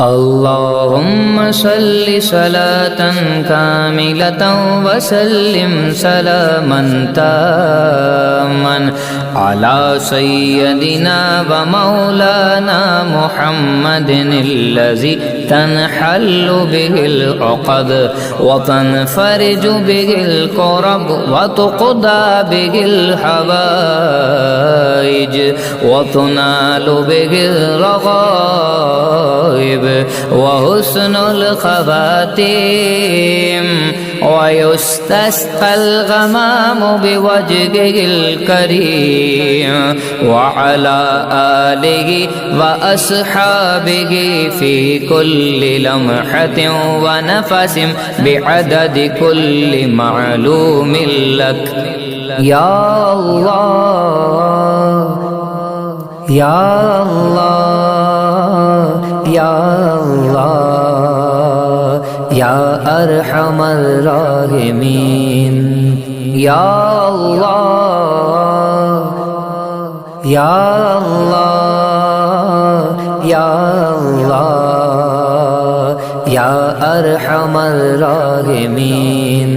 اللهم صل صلاة كاملة وسلم سلاما تاما على سيدنا ومولانا محمد الذي تنحل به العقد وتنفرج به الكرب وتقضى به الحوائج وتنال به الرغائب وحسن الخواتيم ويستسقى الغمام بوجهه الكريم وعلى آله وأصحابه في كل لمحة ونفس بعدد كل معلوم لك. يا الله یا اللہ یا اللہ یا ارحم الراحمین یا اللہ یا اللہ یا اللہ يا أرحم الراحمين.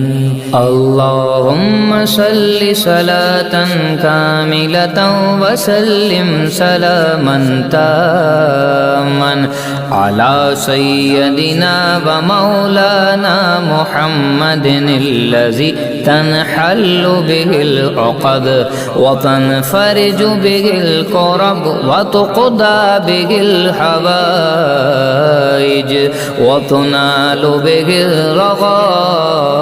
اللهم صل صلاة كاملة وسلم سلاما تاما. على سيدنا ومولانا محمد الذي تنحل به العقد وتنفرج به الكرب وتقضى به الحوائج وتنال به الرغائب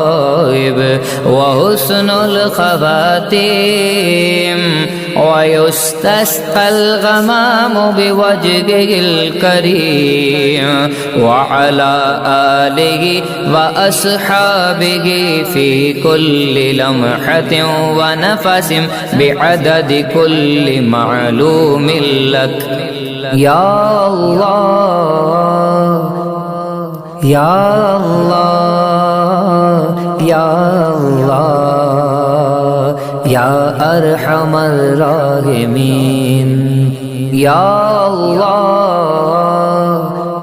وحسن الخواتيم ويستسقى الغمام بوجهه الكريم وعلى آله وأصحابه في كل لمحة ونفس بعدد كل معلوم لك. يا الله يا الله يا الله يا أرحم الراحمين. يا الله